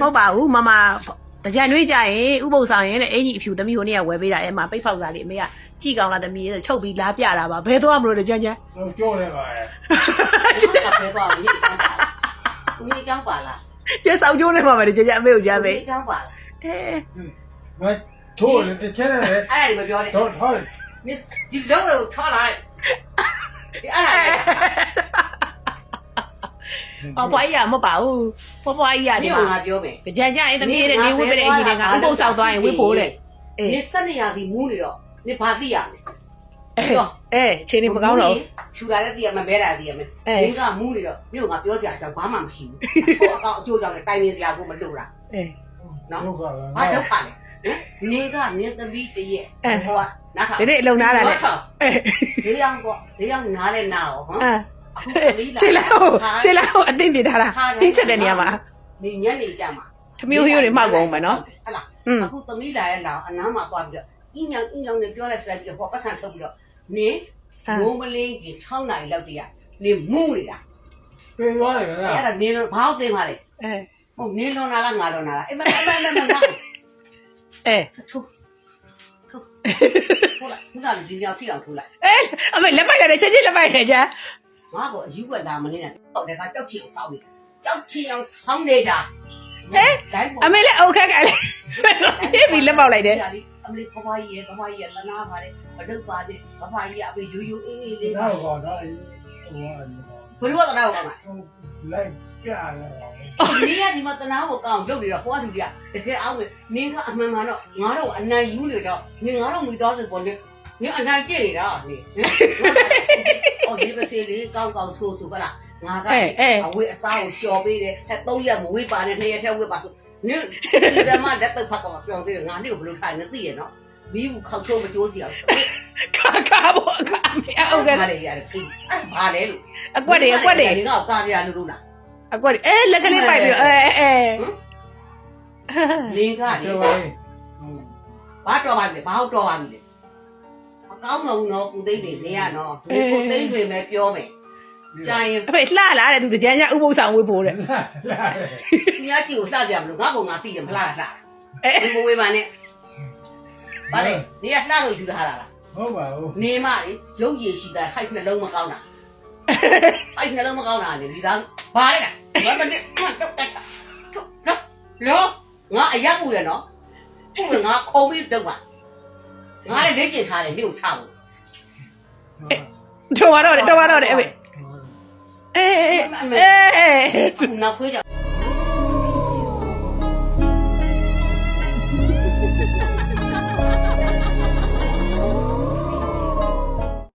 ဟုတ်ပါဘူးမမတကြံနှွေးကြရင်ဥပုပ်ဆောင်ရင်တဲ့အင်ကြီးအဖြူသမီးဟိုနေ့ကဝယ်ပေးတာအဲ့မှာပိတ်ဖောက်စားလေးအမေကကြည့်ကောင်းလားသမီးရဲ့ချုပ်ပြီးလားပြတာပါဘယ်သွားမလို့လဲကြမ်းကြမ်းတော့ကြောက်နေပါရဲ့ဒီမှာဖဲသွားဘူးနေကြောင်းပါလားဦးကြီးကြောင်းပါလားကျဆောင်ကျိုးနေမှာပဲကြမ်းကြမ်းအမေကိုကြမ်းပဲဦးကြီးကြောင်းပါလားအဲငါထိုးတယ်တစ်ချက်နဲ့လေအဲ့ဒါတွေမပြောနဲ့တော့ထားတယ်မစ်ဒီလုံးကိုထောက်လိုက်ဒီအဲ့ဒါအော်ဘွားကြီးကမဟုတ်ပါဘူး ဘွားဘွားကြီးကဒီဒီမှာမှာငါပြောမယ်ကြမ်းကြမ်းအဲ့သမီးရဲ့နေဝစ်ပေးတဲ့အင်ကြီးတွေကဥပုပ်ဆောင်သွားရင်ဝစ်ဖို့တဲ့အေးနေစက်နေရစီမူးနေတော့နေဘာသိရမလဲအဲခြေနေမကောင်းတော့ဖြူတာလည်းသိရမယ်ဘဲတာသိရမယ်အဲမင်းကမူးနေတော့မြို့ကပြောကြအကြောင်းဘာမှမရှိဘူးဟိုအကောင်အကျိုးကြောင့်လည်းတိုင်ပင်စရာကိုမလိုတာအဲနော်ဒုက္ခပဲဘာဒုက္ခလဲဟင်နေကနေသမီးတည်းရဲ့ဟိုကနားထောင်ဒီနေ့အလုံနားလာလေအဲဈေးရောက်ပေါ့ဈေးရောက်နားတဲ့နာရောဟမ် အဲခြေလောက်ခြေလောက်အသိပြထားတာသိချက်တဲ့နေရာမှာနေညနေကြမှာသမီးဟိုရိုးတွေမှောက်ကုန်မယ်နော်ဟုတ်လားอืมအခုသမီးလာရဲ့လာအနားမှာသွားပြီးတော့အင်းညောင်အင်းညောင်နဲ့ပြောလိုက်စလိုက်ပြီးတော့ဟောပတ်စံထုတ်ပြီးတော့နေငုံမလင်းကြီး6နိုင်လောက်တည်းကနေမူးနေတာပြေးသွားတယ်ကွာအဲ့ဒါနေလို့ဘာလို့သိမှလဲအဲဟုတ်နေလွန်လာလားငါလွန်လာလားအဲ့မမမမမငါအဲထုထုဟုတ်လားခုနကဒီရောက်ထိအောင်ထိုးလိုက်အဲအမေလက်ပိုက်ရတယ်ချက်ချင်းလက်ပိုက်တယ်ကြာ ငါကအယူကလာမနေတာဟုတ်တယ်ကကြောက်ချင်အောင်ဆောင်းနေတာကြောက်ချင်အောင်ဆောင်းနေတာဟဲ့တိုင်းပေါ်အမေလည်းအုတ်ခက်ကလည်းပြေးပြီးလက်ပေါက်လိုက်တယ်အမလေးဘဘကြီးရဲ့ဘဘကြီးရဲ့တနာပါလေမလုပ်ပါနဲ့ဘဘကြီးကအဖေယူယူအေးအေးလေးပါတော့ကောတော့ဟိုဟိုဘယ်လိုကတနာကိုကောင်းလားလိုက်ပြရတယ်နေရဒီမှာတနာကိုကောင်းရုပ်နေတော့ဟိုကလူတွေကတကယ်အောင်နင်းကအမှန်မှန်တော့ငါတို့အနိုင်ယူနေတော့နင်ငါတို့မိသားစုပေါ်နေ နင်အနိုင်ကျင့်နေတာနေအော်ဒီပစီလေးကောင်းကောင်းဆိုးဆိုပါလားငါကအဝေးအစားကိုလျှော်ပေးတယ်အဲ၃ရက်မဝေးပါနဲ့၂ရက်ထဲဝေးပါဆိုနင်ဒီဓမ္မလက်တော့ဖတ်တော့ပြောသေးတယ်ငါနေ့ကိုဘယ်လိုထိုင်နေသိရနော်မီးဘူးခောက်ချိုးမကြိုးစီအောင်ခါခါပေါ့ခါအမေအုတ်ခက်ဘာလဲရတယ်ခိအဲ့ဘာလဲလို့အကွက်တွေအကွက်တွေဒီတော့ကာပြလို့လို့လားအကွက်တွေအဲလက်ကလေးပိုက်ပြီးအဲအဲလင်းကားလေကျော်ပါလေဘာတော်ပါလဲဘာဟုတ်တော်ပါလဲမ ကောင်းမဘူးနော်ကုသိမ့်တွေနေရနော်ဒီကုသိမ့်တွေပဲပြောမယ်ကြာရင်အဖေလှလာတယ်သူကြမ်းကြမ်းဥပုပ်ဆောင်ဝေးဖို့တဲ့လာတယ်သူများကြည့်ကိုလှကြမလို့ငါ့ကောင်ငါသိတယ်မလားလှအဲဒီမဝေးပါနဲ့ဘာလဲနေရလှလို့ယူထားတာလားဟုတ်ပါဘူးနေမလေရုပ်ရည်ရှိတာဟိုက်နှလုံးမကောင်းတာဟိုက်နှလုံးမကောင်းတာလေဒီသားဘာလဲဘာမနဲ့ငါတော့တက်တာတော့လောငါအရက်ပူတယ်နော်ဟုတ်ငါခုံပြီးတော့ပါ ငါလည်းလေ့ကျင်ထားတယ်မြို့ချဖို့တော်ပါတော့တယ်တော်ပါတော့တယ်အမေအဲအဲအဲနောက်ခွေးကြောင့်